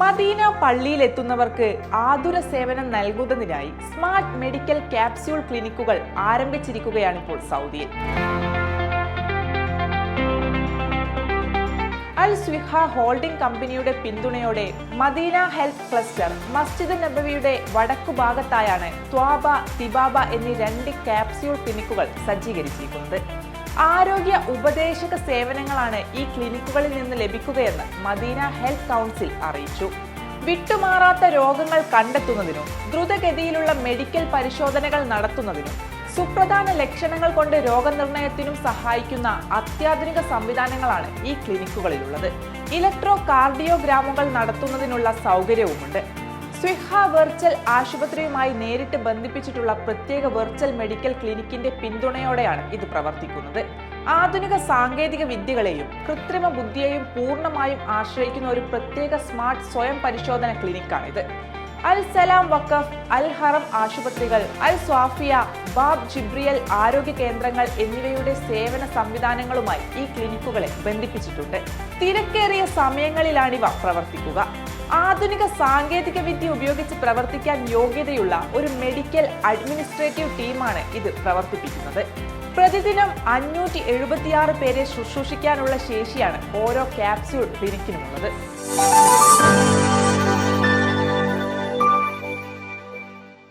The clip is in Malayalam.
മദീന പള്ളിയിലെത്തുന്നവർക്ക് ആതുര സേവനം നൽകുന്നതിനായി സ്മാർട്ട് മെഡിക്കൽ ക്യാപ്സ്യൂൾ ക്ലിനിക്കുകൾ ആരംഭിച്ചിരിക്കുകയാണ് ഇപ്പോൾ സൗദിയിൽ. അൽ ഹോൾഡിംഗ് കമ്പനിയുടെ പിന്തുണയോടെ മദീന ഹെൽത്ത് ക്ലസ്റ്റർ മസ്ജിദ് നബവിയുടെ വടക്കു ഭാഗത്തായാണ് ത്വാബ തിബാബ എന്നീ രണ്ട് ക്യാപ്സ്യൂൾ ക്ലിനിക്കുകൾ സജ്ജീകരിച്ചിരിക്കുന്നത്. ആരോഗ്യ ഉപദേശക സേവനങ്ങളാണ് ഈ ക്ലിനിക്കുകളിൽ നിന്ന് ലഭിക്കുകയെന്ന് മദീന ഹെൽത്ത് കൗൺസിൽ അറിയിച്ചു. വിട്ടുമാറാത്ത രോഗങ്ങൾ കണ്ടെത്തുന്നതിനും ദ്രുതഗതിയിലുള്ള മെഡിക്കൽ പരിശോധനകൾ നടത്തുന്നതിനും സുപ്രധാന ലക്ഷണങ്ങൾ കൊണ്ട് രോഗനിർണയത്തിനും സഹായിക്കുന്ന അത്യാധുനിക സംവിധാനങ്ങളാണ് ഈ ക്ലിനിക്കുകളിലുള്ളത്. ഇലക്ട്രോ കാർഡിയോഗ്രാമുകൾ നടത്തുന്നതിനുള്ള സൗകര്യവുമുണ്ട്. സ്വിഹ വെർച്വൽ ആശുപത്രിയുമായി നേരിട്ട് ബന്ധിപ്പിച്ചിട്ടുള്ള പ്രത്യേക വെർച്വൽ മെഡിക്കൽ ക്ലിനിക്കിന്റെ പിന്തുണയോടെയാണ് ഇത് പ്രവർത്തിക്കുന്നത്. ആധുനിക സാങ്കേതിക വിദ്യകളെയും കൃത്രിമ ബുദ്ധിയെയും പൂർണമായും ആശ്രയിക്കുന്ന ഒരു പ്രത്യേക സ്മാർട്ട് സ്വയം പരിശോധന ക്ലിനിക്കാണിത്. അൽ സലാം വക്കഫ് അൽ ഹറം ആശുപത്രികൾ അൽ സ്വാഫിയ ബാബ് ജിബ്രിയൽ ആരോഗ്യ കേന്ദ്രങ്ങൾ എന്നിവയുടെ സേവന സംവിധാനങ്ങളുമായി ഈ ക്ലിനിക്കുകളെ ബന്ധിപ്പിച്ചിട്ടുണ്ട്. തിരക്കേറിയ സമയങ്ങളിലാണിവ പ്രവർത്തിക്കുക. ആധുനിക സാങ്കേതിക വിദ്യ ഉപയോഗിച്ച് പ്രവർത്തിക്കാൻ യോഗ്യതയുള്ള ഒരു മെഡിക്കൽ അഡ്മിനിസ്ട്രേറ്റീവ് ടീമാണ് ഇത് പ്രവർത്തിപ്പിക്കുന്നത്. പ്രതിദിനം അഞ്ഞൂറ്റി എഴുപത്തിയാറ് പേരെ ശുശ്രൂഷിക്കാനുള്ള ശേഷിയാണ് ഓരോ ക്യാപ്സ്യൂൾ ക്ലിനിക്കിനുമുള്ളത്.